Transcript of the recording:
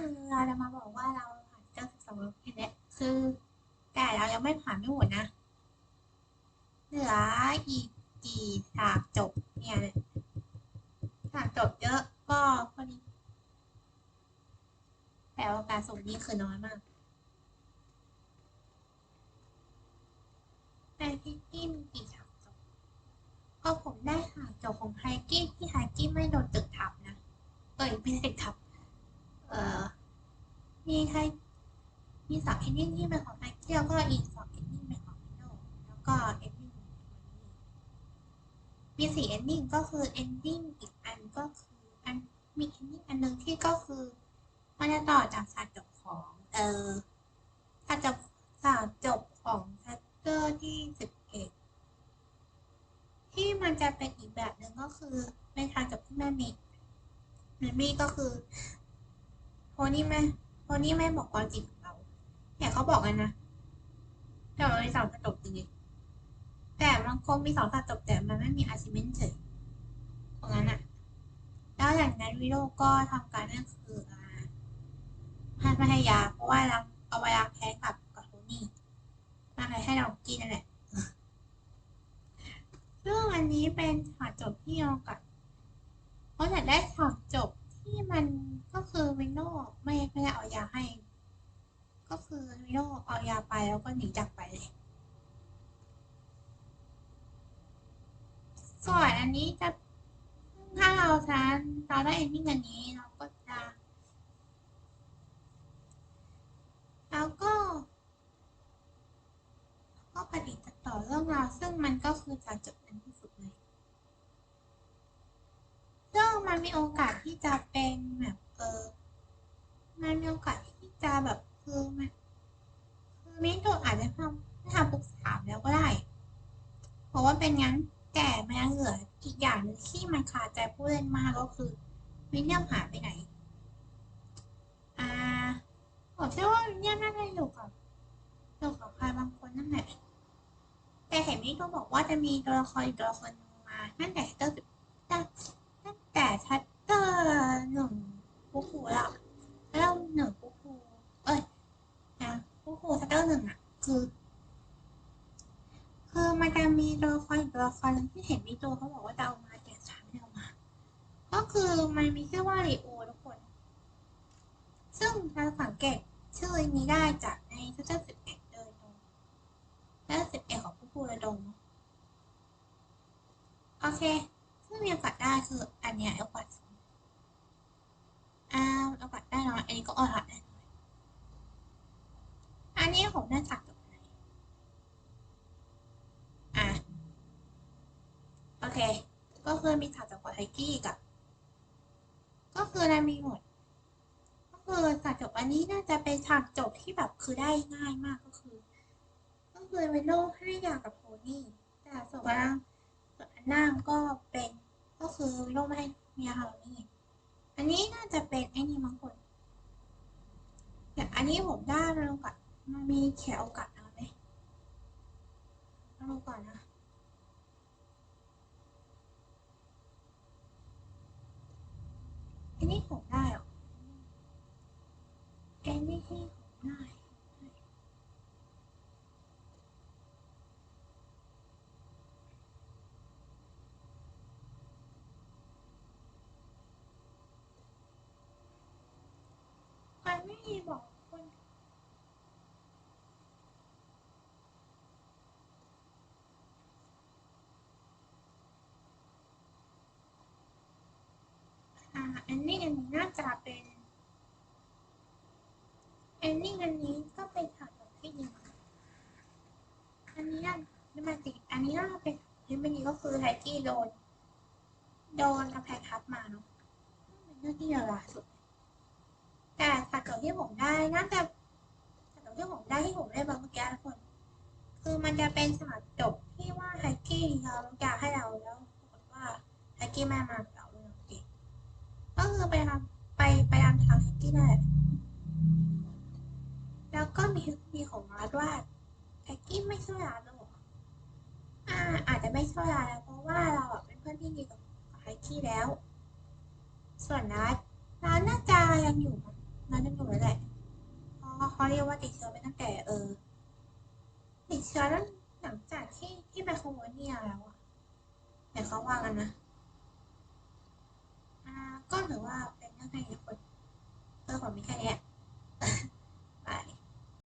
คือเราจะมาบอกว่าเราผ่านเจ้าสิบสองรอบแค่นี้คือ แต่เรายังไม่ผ่านไม่หมดนะ เหลืออีกกี่ฉากจบเนี่ยฉากจบเยอะก็พอดีแต่โอกาสสูงนี้คือน้อยมาก แต่พิกกี้มีกี่ฉากจบก็ผมได้ฉากจบของไฮกี้ที่ไฮกี้ไม่โดนตึกทับนะเอ้ยไม่ใช่ตึกทับ มีไฮมีสองเอนดิ้งที่เป็นของไฮกี้แล้วก็อีกสองเอนดิ้งเป็นของมิโนแล้วก็เอนดิ้งมีสี่เอนดิ้งก็คือเอนดิ้งอีกอันก็คืออันมีเอนดิ้งอันหนึ่งที่ก็คือมันจะต่อจากฉากจบของเออฉากจบฉากจบของชัตเตอร์ที่สิบเอ็ดที่มันจะเป็นอีกแบบหนึ่งก็คือเป็นทางจบที่แม่มีแม่มีก็คือโพนี่แม่ โพนี่แม่บอกความจริงของเราเนี่เขาบอกกันนะแต่มันมีสองฉากจบจริงแต่มันคงมีสองฉากจบแต่มันไม่มีอาชิเมนเฉยตรงนั้นอะแล้วหลังนั้นวิโรก็ทำการนั่นคืออ่าให้ไม่ให้ยาเพราะว่าเราเอาว้ยาแพ้กับกับโทนี่มาให้เรากินนั่นแหละซึ่งอันนี้เป็นฉากจบที่เอากับเพราะอยากได้ฉากจบที่มันก็คือวินโดไม่ไม่ได้เอายาให้ ก็คือวินโดเอายาไปแล้วก็หนีจากไปเลย ส่วนอันนี้จะถ้าเราทานเราได้เอนดิ้งอันนี้เราก็จะแล้วก็ก็ปฏิติต่อเรื่องราวซึ่งมันก็คือจะจบในที่สุดเลยซึ่งมันมีโอกาสที่จะเป็นแบบเออมันมีโอกาสที่จะแบบคือมันคือมิโตะอาจจะทำไม่ทำปรึกษามแล้วก็ได้ เพราะว่าเป็นงั้น แต่มันยังเหลืออีกอย่างหนึ่งที่มันคาใจผู้เล่นมากก็คือวินเนียมหายไปไหน อ่าผมเชื่อว่าวินเนียมน่าจะอยู่กับอยู่กับใครบางคนนั่นแหละ แต่เห็นนี่ก็บอกว่าจะมีตัวละครอีกตัวละครนึงมาตั้งแต่ตเตอร์ตั้งตั้งแต่ชัตเตอร์หนึ่งปุ๊คูละแล้วหนึ่งปุ๊คูเอ้ยนะปุ๊คูชัตเตอร์หนึ่งอะ คือมันจะมีตัว ตอนที่เห็นมีตัวเขาบอกว่าจะเอามาแต่ฉันไม่เอามา ก็คือมันมีชื่อว่าริโอทุกคน ซึ่งเราสังเกตชื่อนี้ได้จากในชัตเตอร์สิบเอ็ดโดยตรงและสิบเอ็ดของผู้พูดระดมโอเค ซึ่งมีโอกาสได้คืออันเนี้ยโอกาสอ่าโอกาสได้น้อยอันนี้ก็โอกาสได้น้อยอันนี้ผมได้จากจบไหนอะ โอเค ก็คือมีฉากจากไทกี้กับ ก็คือในมีหมด ก็คือฉากจบอันนี้น่าจะเป็นฉากจบที่แบบคือได้ง่ายมากก็คือ ก็คือวินโดว์ให้ยากับโพนี่แต่ส่วนล่างส่วนอันล่างก็เป็น ก็คือวินโดว์ไม่ให้เมียฮาโลนี่อันนี้น่าจะเป็นไอ้นี่มังคนแต่อันนี้ผมได้มาลงกับมันมีแขกโอกาสเอาไหมเอาลงก่อนนะ อันนี้ผมได้หรอแกนนี้ที่ผมได้ มันไม่มีบอกคน อันนี้อันนี้น่าจะเป็นอันนี้อันนี้ก็เป็นฉากแบบที่ดีอันนี้น่าไม่มาติอันนี้น่าจะเป็นที่ไม่ดีก็คือไทกี้โดน โดนกระแพงทับมาเนาะเป็นเรื่องที่เลวร้ายสุด แต่ฉากจบที่ผมได้น่าจะฉากจบที่ผมได้ที่ผมได้บางเมื่อกี้ทุกคน คือมันจะเป็นฉากจบที่ว่าไฮกี้เราอยากให้เราแล้วปรากฏว่าไฮกี้แม่มา ก็คือไปรำไปไปตามทางแฮกกี้นั่นแหละแล้วก็มีมีของรัฐว่าแฮกกี้ไม่ช่วยร้าหรอกอ่า อาจจะไม่ช่วยรานแล้เพราะว่าเราแบบเป็นเพื่อนที่ดีกับแพ็กกี้แล้ว ส่วนนัดร้านน่าจะยังอยู่ร้านยังอยู่แหละเพราะเขาเรียกว่าติดเชื้อไปตั้งแต่เออ ติดเชื้อแล้วหลังจากที่ที่ไปโคโมเนียแล้วอะแต่เขาว่ากันนะ ก็ถือว่าเป็นเรื่อแค่นี้คนเรื่องขมีแค่นี้